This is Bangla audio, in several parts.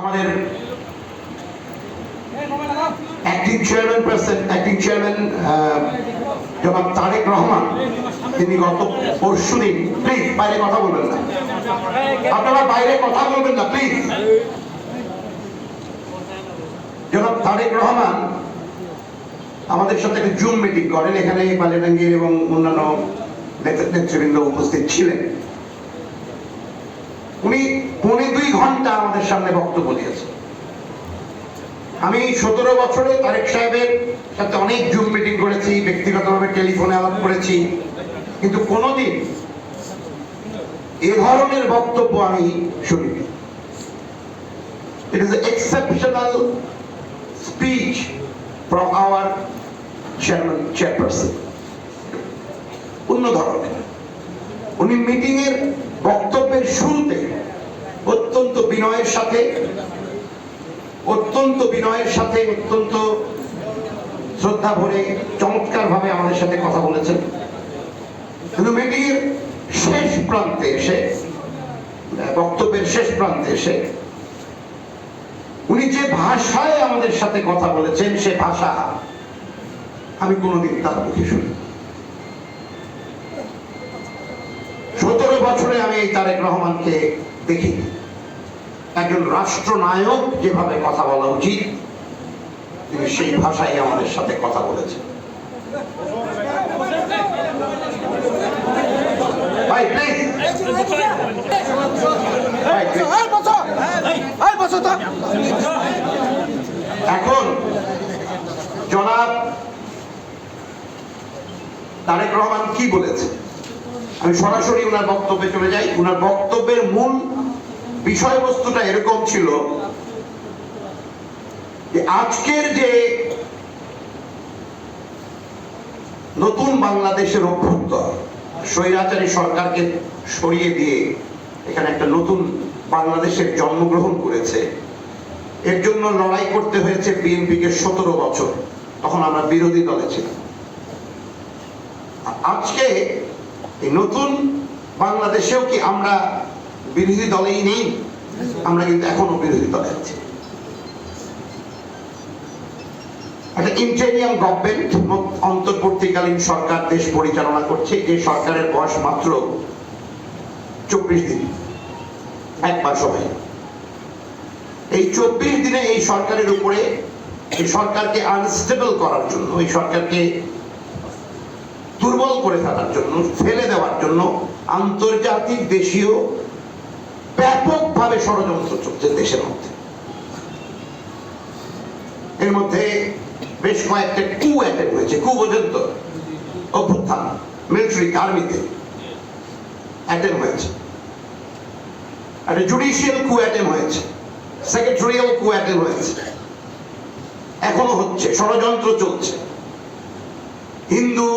আমাদের chairman acting chairman Tarique Rahman, তিনি গত পরশু দিন প্লিজ বাইরে কথা বলবেন না। আপনারা বাইরে কথা বলবেন না প্লিজ তারেক রহমান আমাদের সাথে একটা জুম মিটিং করেন, এখানে বালিয়াডাঙ্গির এবং অন্যান্য নেতা- নেতৃবৃন্দ উপস্থিত ছিলেন। উনি পৌনে দুই ঘণ্টা আমাদের সামনে বক্তব্য দিয়েছেন। আমি সতেরো বছরে তারেক সাহেবের সাথে অনেক জুম মিটিং করেছি, ব্যক্তিগতভাবে টেলিফোনে আলাপ করেছি, কিন্তু কোনোদিন এ ধরনের বক্তব্য আমি শুনিনি। It is exceptional speech from our chairman chairperson অন্য ধরনের। উনি মিটিং এর বক্তব্যের শুরুতে অত্যন্ত বিনয়ের সাথে, অত্যন্ত বিনয়ের সাথে, অত্যন্ত শ্রদ্ধা ভরে চমৎকার ভাবে আমাদের সাথে কথা বলেছেন। এর শেষ প্রান্তে এসে, বক্তব্যের শেষ প্রান্তে এসে উনি যে ভাষায় আমাদের সাথে কথা বলেছেন, সে ভাষা আমি কোনোদিন তার মুখে শুনি সতেরো বছরে আমি এই তারেক রহমানকে দেখি। একজন রাষ্ট্রনায়ক যেভাবে কথা বলা উচিত তিনি সেই ভাষায় আমাদের সাথে কথা বলেছেন। ভাই প্লিজ এখন জনাব তারেক রহমান কি বলেছে? আমি সরাসরি ওনার বক্তব্যে চলে যাই। ওনার বক্তব্যের মূল বিষয়বস্তুটা এরকম ছিল যে আজকের যে নতুন বাংলাদেশের অভ্যুত্থান, স্বৈরাচারী সরকারকে সরিয়ে দিয়ে এখানে একটা নতুন বাংলাদেশের জন্মগ্রহণ করেছে, এর জন্য লড়াই করতে হয়েছে বিএনপিকে সতেরো বছর, তখন আমরা বিরোধী দলে ছিলাম। আজকে এই নতুন বাংলাদেশেও কি আমরা বিরোধী দলেই নেই? আমরা কিন্তু এখনও বিরোধী দলে আছি। একটা ইন্টেরিয়াম গভর্নমেন্ট, অন্তর্বর্তীকালীন সরকার দেশ পরিচালনা করছে, যে সরকারের বয়স মাত্র চব্বিশ দিন, এক মাস সময়। এই চব্বিশ দিনে এই সরকারের উপরে, এই সরকারকে আনস্টেবল করার জন্য, এই সরকারকে দুর্বল করে ফেলার জন্য, ফেলে দেওয়ার জন্য আন্তর্জাতিক দেশীয় ব্যাপকভাবে ষড়যন্ত্র চলছে দেশের মধ্যে। এর মধ্যে বেশ কয়েকটা কু অ্যাটেম্প হয়েছে কু পর্যন্ত অভ্যুত্থান মিলিটারি আর্মিতে অ্যাটেম্প হয়েছে। একটা জুডিশিয়াল কু অ্যাটেম্প হয়েছে সেক্রেটারিয়াল কু অ্যাটেম্প হয়েছে। এখনও হচ্ছে, ষড়যন্ত্র চলছে। হিন্দু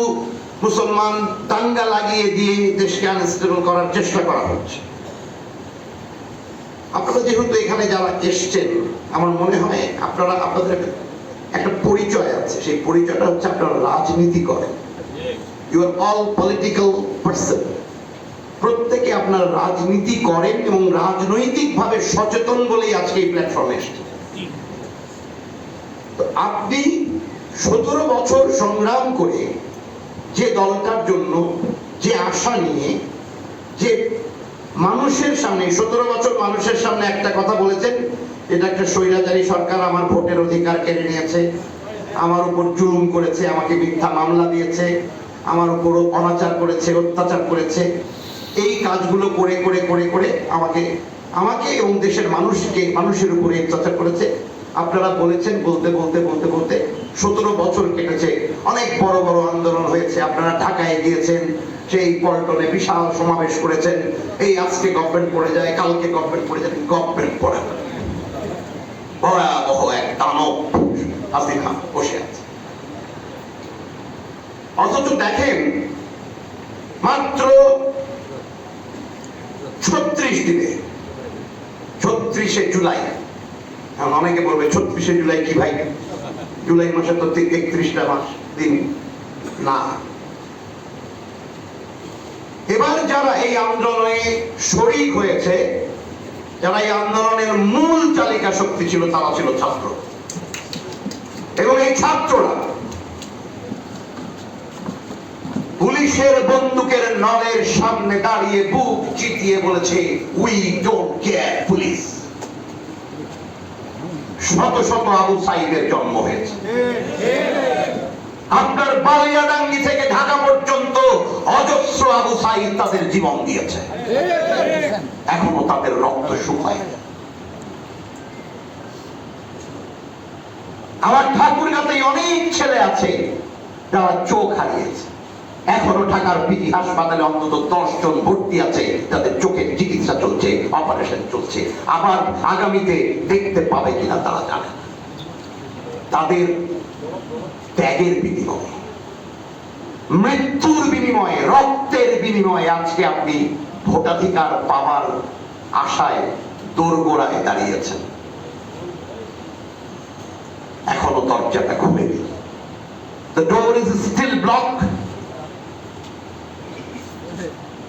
মুসলমান দাঙ্গা লাগিয়ে দিয়ে দেশকে আনস্টেবল করার চেষ্টা করা হচ্ছে। আপনারা যেহেতু এখানে যারা এসছেন, আমার মনে হয় আপনারা আপনাদের একটা পরিচয় আছে। সেই পরিচয়টা হচ্ছে আপনারা রাজনীতি করেন। You are all political person প্রত্যেকে আপনারা রাজনীতি করেন এবং রাজনৈতিকভাবে সচেতন বলেই আজকে এই প্ল্যাটফর্মে এসছেন তো আপনি সতেরো বছর সংগ্রাম করে যে দলটার জন্য যে আশা নিয়ে যে মানুষের সামনে, সতেরো বছর মানুষের সামনে একটা কথা বলেছেন এটা একটা স্বৈরাচারী সরকার আমার ভোটের অধিকার কেড়ে নিয়েছে, আমার উপর জুলুম করেছে, আমাকে মিথ্যা মামলা দিয়েছে, আমার উপর অনাচার করেছে, অত্যাচার করেছে। এই কাজগুলো করে করে করে করে আমাকে আমাকে এবং দেশের মানুষকে, মানুষের উপরে অত্যাচার করেছে। আপনারা বলেছেন, বলতে বলতে বলতে বলতে সতেরো বছর কেটেছে, অনেক বড় বড় আন্দোলন হয়েছে, আপনারা ঢাকায় গিয়েছেন, সেই পল্টনে বিশাল সমাবেশ করেছেন, এই আজকে গভর্নমেন্ট পড়ে যায়, কালকে গভর্নমেন্ট পড়ে যায় গভর্নমেন্ট পড়ে ভয়াবহ এক দানব বসে আছে। অথচ দেখেন, মাত্র ছত্রিশ দিনে, ছত্রিশে জুলাই অনেকে বলবে, ছত্রিশে জুলাই কি ভাই? জুলাই মাসে তো একত্রিশটা মাস দিন না। এবার যারা এই আন্দোলনে শরিক হয়েছে, যারা এই আন্দোলনের মূল চালিকা শক্তি ছিল, তারা ছিল ছাত্র। এবং এই ছাত্ররা পুলিশের বন্দুকের নলের সামনে দাঁড়িয়ে বুক চিতিয়ে বলেছে উই ডোন্ট কেয়ার পুলিশ শত শত আবু সাইদের জন্ম হয়েছে। আপনার বালিয়াডাঙ্গি থেকে ঢাকা পর্যন্ত অজস্র আবু সাইদ তাদের জীবন দিয়েছে। এখনও তাদের রক্ত শুকায়। আমার ঠাকুর কাছে অনেক ছেলে আছে যারা চোখ হারিয়েছে। এখনও ঢাকার পিজি হাসপাতালে অন্তত দশ জন ভর্তি আছে। তাদের চোখের চিকিৎসা চলছে, অপারেশন চলছে। আবার আগামীতে দেখতে পাবে কিনা তারা জানে তাদের ত্যাগের বিনিময়ে, মৃত্যুর বিনিময়ে, রক্তের বিনিময়ে আজকে আপনি ভোটাধিকার পাওয়ার আশায় দোরগোড়ায় দাঁড়িয়েছেন। এখনও দরজাটা খুলেনি The door is still blocked.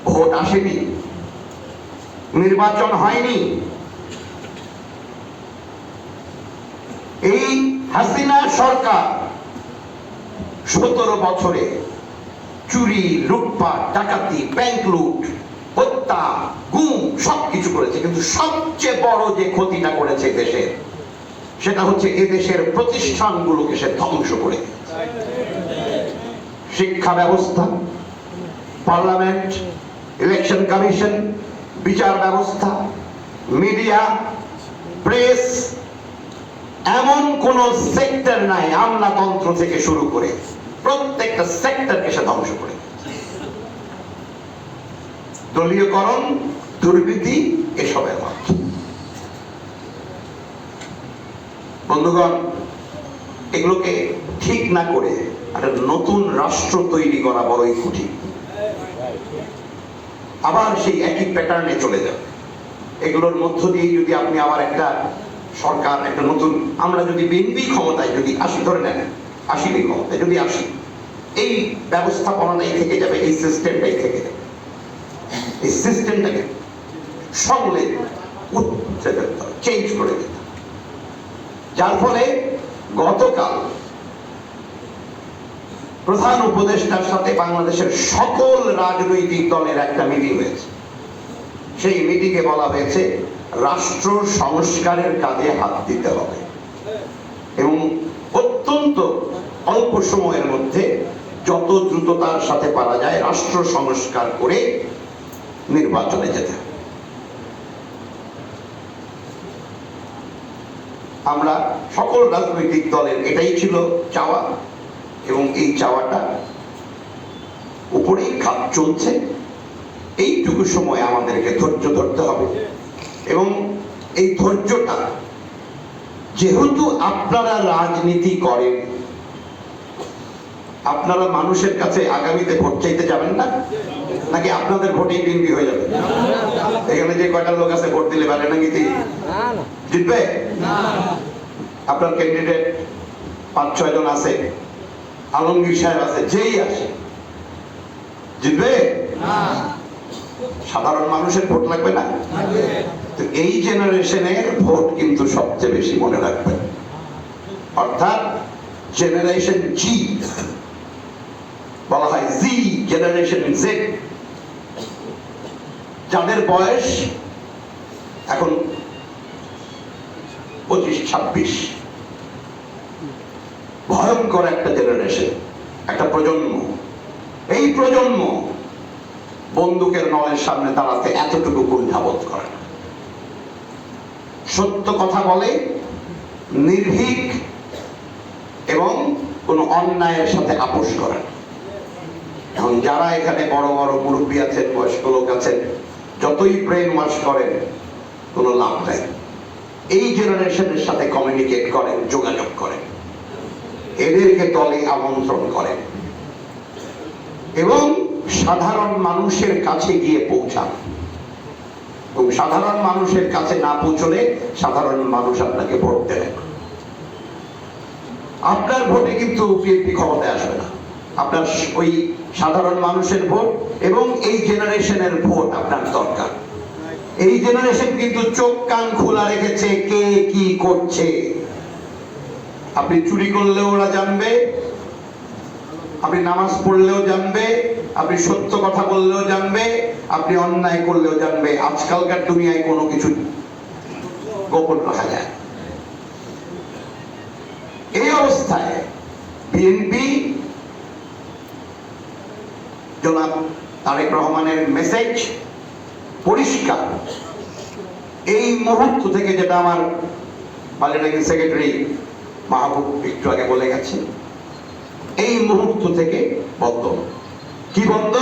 Vote আসেনি। নির্বাচন হয়নি। এই হাসিনা সরকার সতেরো বছরে চুরি, লুটপাট, ডাকাতি ব্যাংক লুট, হত্যা, গুম সবকিছু করেছে। কিন্তু সবচেয়ে বড় যে ক্ষতিটা করেছে দেশের সেটা হচ্ছে এদেশের প্রতিষ্ঠানগুলোকে সে ধ্বংস করে। শিক্ষা ব্যবস্থা, পার্লামেন্ট ইলেকশন কমিশন, বিচার ব্যবস্থা, মিডিয়া, প্রেস, এমন কোন সেক্টর নাই, আমলাতন্ত্র থেকে শুরু করে প্রত্যেকটা সেক্টরকে সে ধ্বংস করে। দলীয়করণ, দুর্নীতি এসবের মাধ্যমে বন্ধুগণ, এগুলোকে ঠিক না করে একটা নতুন রাষ্ট্র তৈরি করা বড়ই কঠিন। আবার সেই একই প্যাটার্নে চলে যাবে এগুলোর মধ্য দিয়ে যদি আপনি আবার একটা সরকার, একটা নতুন, আমরা যদি বিএনপি ক্ষমতায় যদি আসি ধরে নেন আসিনি ক্ষমতায় যদি আসি এই ব্যবস্থাপনাটাই থেকে যাবে, এই সিস্টেমটাই থেকে যাবে এই সিস্টেমটাকে সঙ্গে চেঞ্জ করে দিতে। যার ফলে গতকাল প্রধান উপদেষ্টার সাথে বাংলাদেশের সকল রাজনৈতিক দলের একটা মিটিং হয়েছে। সেই মিটিংয়ে বলা হয়েছে, রাষ্ট্র সংস্কারের কাজে হাত দিতে হবে। এবং অত্যন্ত অল্প সময়ের মধ্যে যত দ্রুততার সাথে পারা যায়, রাষ্ট্র সংস্কার করে নির্বাচনে যেতে হবে। আমরা সকল রাজনৈতিক দলের, এটাই ছিল চাওয়া। এবং এই চাওয়াটা উপরেই খাপ চলছে। এইটুকু সময় আমাদেরকে ধৈর্য ধরতে হবে। এবং এই ধৈর্যটা যেহেতু আপনারা রাজনীতি করেন আপনারা মানুষের কাছে আগামীতে ভোট চাইতে যাবেন না? নাকি আপনাদের ভোটেই বিএনপি হয়ে যাবে? এখানে যে কয়টা লোক আছে ভোট দিলে পারে নাকি জিতবে? আপনার ক্যান্ডিডেট পাঁচ ছয় জন আছে। আলমগীর সাহেব আছে যেই আসে। জিতবে? সাধারণ মানুষের ভোট লাগবে না? তো এই জেনারেশনের ভোট কিন্তু সবচেয়ে বেশি মনে রাখবে। অর্থাৎ জেনারেশন জি বলা হয় জি জেনারেশন জেড যাদের বয়স এখন পঁচিশ ছাব্বিশ। ভয়ঙ্কর একটা জেনারেশন একটা প্রজন্ম। এই প্রজন্ম বন্দুকের নলের সামনে দাঁড়াতে এতটুকু কুণ্ঠাবোধ করে সত্য কথা বলে, নির্ভীক এবং কোনো অন্যায়ের সাথে আপোষ করে এখন যারা এখানে বড় বড় মুরব্বী আছেন, বয়স্ক লোক আছেন, যতই ব্রেন ওয়াশ করেন, কোনো লাভ নাই। এই জেনারেশনের সাথে কমিউনিকেট করেন, যোগাযোগ করেন। এদেরকে দলে আমন্ত্রণ করেন এবং সাধারণ মানুষের কাছে গিয়ে পৌঁছান। এবং সাধারণ মানুষের কাছে না পৌঁছলে সাধারণ মানুষ আপনাকে ভোট দেবে আপনার ভোটে কিন্তু বিএনপি ক্ষমতায় আসবে না। আপনার ওই সাধারণ মানুষের ভোট এবং এই জেনারেশনের ভোট আপনার দরকার। এই জেনারেশন কিন্তু চোখ কান খোলা রেখেছে কে কি করছে। আপনি চুরি করলেও ওরা জানবে, আপনি নামাজ পড়লেও জানবে, আপনি সত্য কথা বললেও জানবে, আপনি অন্যায় করলেও জানবে। আজকালকার দুনিয়ায় কোনো কিছু গোপন রাখা যায় এই অবস্থায় বিএনপি জনাব তারেক রহমানের মেসেজ পরিষ্কার। এই মুহূর্ত থেকে যেটা আমার পার্লামেন্টারি সেক্রেটারি মাহবুব একটু আগে বলে গেছে এই মুহূর্ত থেকে বন্ধ। কি বন্ধ?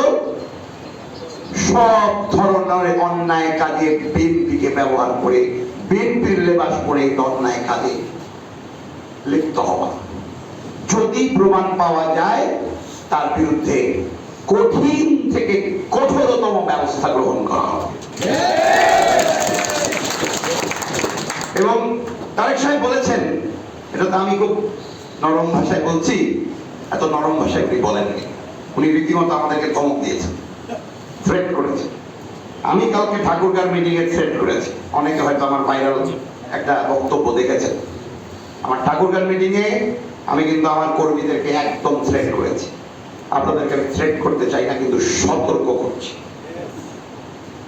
সব ধরনের অন্যায় কাজে বিএনপিকে ব্যবহার করে বিএনপির লেবাস পরে এই অন্যায় কাজে লিপ্ত হওয়া। যদি প্রমাণ পাওয়া যায় তার বিরুদ্ধে কঠিন থেকে কঠোরতম ব্যবস্থা গ্রহণ করা হবে। এবং তারেক সাহেব বলেছেন এটা তো আমি খুব নরম ভাষায় বলছি, এত নরম ভাষায় উনি বলেননি। উনি রীতিমতো আমাদেরকে ধমক দিয়েছেন থ্রেট করেছেন। আমি কালকে ঠাকুরগার মিটিং এ থ্রেট করেছি। অনেকে হয়তো আমার ভাইরাল একটা বক্তব্য দেখেছেন। আমার ঠাকুরগার মিটিং এ আমি কিন্তু আমার কর্মীদেরকে একদম থ্রেট করেছি। আপনাদেরকে আমি থ্রেট করতে চাই না, কিন্তু সতর্ক করছি।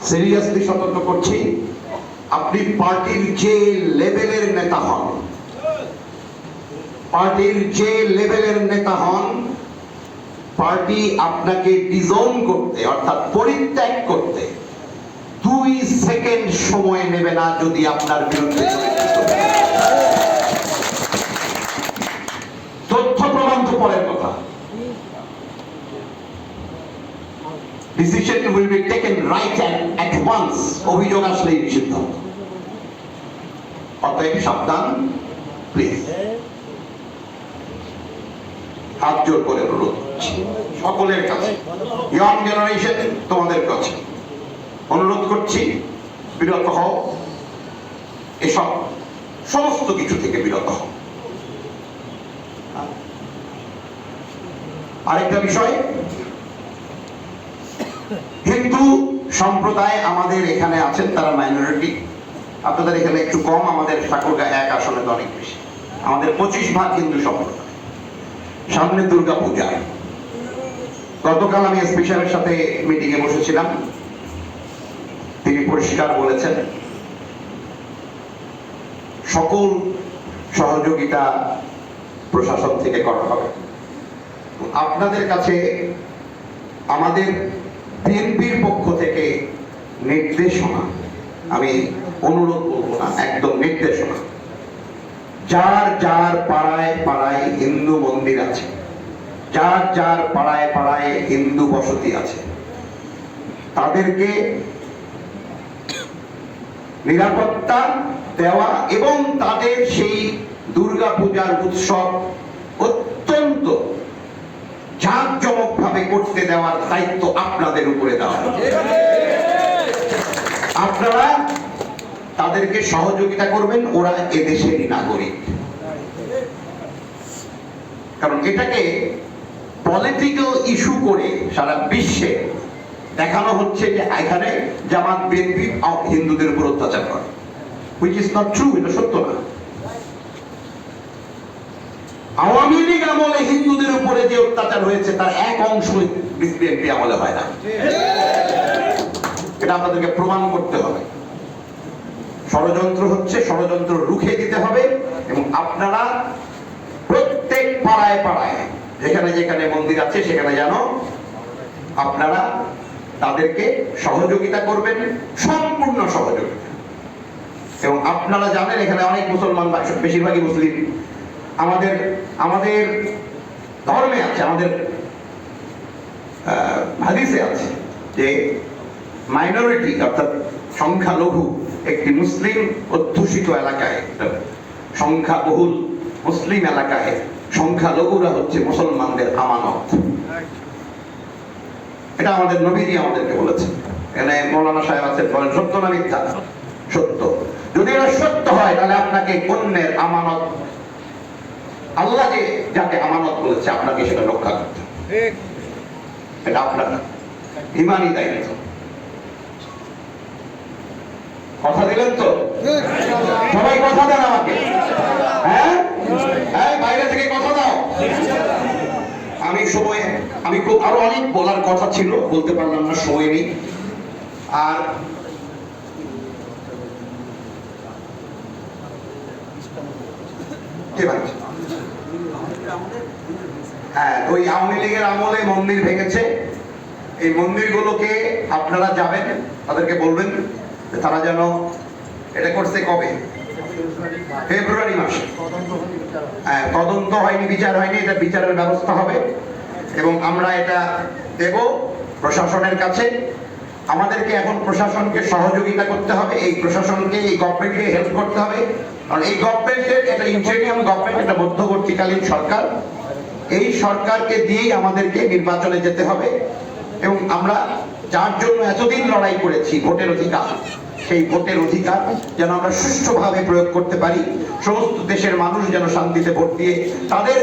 সিরিয়াসলি সতর্ক করছি। আপনি পার্টির যে লেভেলের নেতা হন পার্টির যে লেভেলের নেতা হন, পার্টি আপনাকে ডিজোন করতে, অর্থাৎ পরিত্যাগ করতে দুই সেকেন্ড সময় নেবে না যদি আপনার বিরুদ্ধে তথ্য প্রমাণ তো পরের কথা। Decision will be taken right at once অভিযোগ আসলেই সিদ্ধান্ত অতএব সাবধান প্লিজ হাত জোর করে অনুরোধ করছি। সকলের কাছে ইয়ং জেনারেশন তোমাদের কাছে অনুরোধ করছি, বিরত হও। এসব সমস্ত কিছু থেকে বিরত হও। আরেকটা বিষয়, হিন্দু সম্প্রদায় আমাদের এখানে আছেন, তারা মাইনরিটি আপনাদের এখানে একটু কম, আমাদের ঠাকুরগা এক আসনে অনেক বেশি। আমাদের পঁচিশ ভাগ হিন্দু সম্প্রদায়। সামনে দুর্গা পূজা। গতকাল আমি সাহেবের সাথে মিটিং এ বসেছিলাম। তিনি পরিষ্কার বলেছেন, সকল সহযোগিতা প্রশাসন থেকে করা হবে। আপনাদের কাছে আমাদের বিএনপির পক্ষ থেকে নির্দেশনা, আমি অনুরোধ করব না, একদম নির্দেশনা। যার যার পাড়ায় পাড়ায় হিন্দু মন্দির আছে, যার যার পাড়ায় পাড়ায় হিন্দু বসতি আছে, তাদেরকে নিরাপত্তা দেওয়া এবং তাদের সেই দুর্গা পূজার উৎসব অত্যন্ত জাঁকজমক ভাবে করতে দেওয়ার দায়িত্ব আপনাদের উপরে দেওয়া আপনারা তাদেরকে সহযোগিতা করবেন ওরা এদেশেরই নাগরিক। কারণ এটাকে পলিটিক্যাল ইস্যু করে সারা বিশ্বে দেখানো হচ্ছে যে এখানে জামাত বিএনপি হিন্দুদের উপর অত্যাচার করে। হুইচ ইজ নট ট্রু এটা সত্য না। আওয়ামী লীগ আমলে হিন্দুদের উপরে যে অত্যাচার হয়েছে, তার এক অংশ বিএনপি আমলে হয় না। এটা আপনাদেরকে প্রমাণ করতে হবে। ষড়যন্ত্র হচ্ছে, ষড়যন্ত্র রুখে দিতে হবে এবং আপনারা প্রত্যেক পাড়ায় পাড়ায়, যেখানে যেখানে মন্দির আছে সেখানে যেন আপনারা তাদেরকে সহযোগিতা করবেন, সম্পূর্ণ সহযোগিতা। এবং আপনারা জানেন, এখানে অনেক মুসলমান, বেশিরভাগই মুসলিম। আমাদের আমাদের ধর্মে আছে, আমাদের হাদিসে আছে যে মাইনরিটি অর্থাৎ সংখ্যালঘু একটি মুসলিম অধ্যুষিত এলাকায় সংখ্যাবহুল মুসলিম এলাকায় সংখ্যালঘুরা হচ্ছে মুসলমানদের আমানত। এটা আমাদের নবীজি আমাদেরকে বলেছেন। এখানে মৌলানা সাহেব আছেন বলেন সত্য না মিথ্যা? সত্য। যদি এটা সত্য হয় তাহলে আপনাকে অন্যের আমানত আল্লাহ যে যাকে আমানত বলেছে আপনাকে সেটা রক্ষা করতে। এটা আপনার ইমানই দায়িত্ব। কথা দিলেন তো? সবাই কথা দেন আমাকে। হ্যাঁ? বাইরে থেকে কথা আমি সময়, আমি খুব, আরও অনেক বলার কথা ছিল, বলতে পারলাম না, সময় নেই। আর কে বাড়ছে? হ্যাঁ ওই আওয়ামী লীগের আমলে মন্দির ভেঙেছে। এই মন্দিরগুলোকে আপনারা যাবেন, তাদেরকে বলবেন। তারা যেন এটা করছে কবে? ফেব্রুয়ারি মাসে। হ্যাঁ তদন্ত হয়নি, বিচার হয়নি, এটা বিচারের ব্যবস্থা হবে। এবং আমরা এটা দেব প্রশাসনের কাছে। আমাদেরকে এখন প্রশাসনকে সহযোগিতা করতে হবে, এই প্রশাসনকে, এই গভর্নমেন্টকে হেল্প করতে হবে। কারণ এই গভর্নমেন্টের একটা ইন্টেরিয়াম গভর্নমেন্ট একটা মধ্যবর্তীকালীন সরকার। এই সরকারকে দিয়েই আমাদেরকে নির্বাচনে যেতে হবে। এবং আমরা যার জন্য এতদিন লড়াই করেছি ভোটের অধিকার। সেই ভোটের অধিকার যেন আমরা সুষ্ঠুভাবে প্রয়োগ করতে পারি। সমস্ত দেশের মানুষ যেন শান্তিতে ভোট দিয়ে তাদের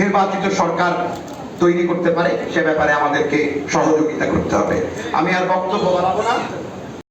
নির্বাচিত সরকার তৈরি করতে পারে, সে ব্যাপারে আমাদেরকে সহযোগিতা করতে হবে। আমি আর বক্তব্য বাড়াবো না।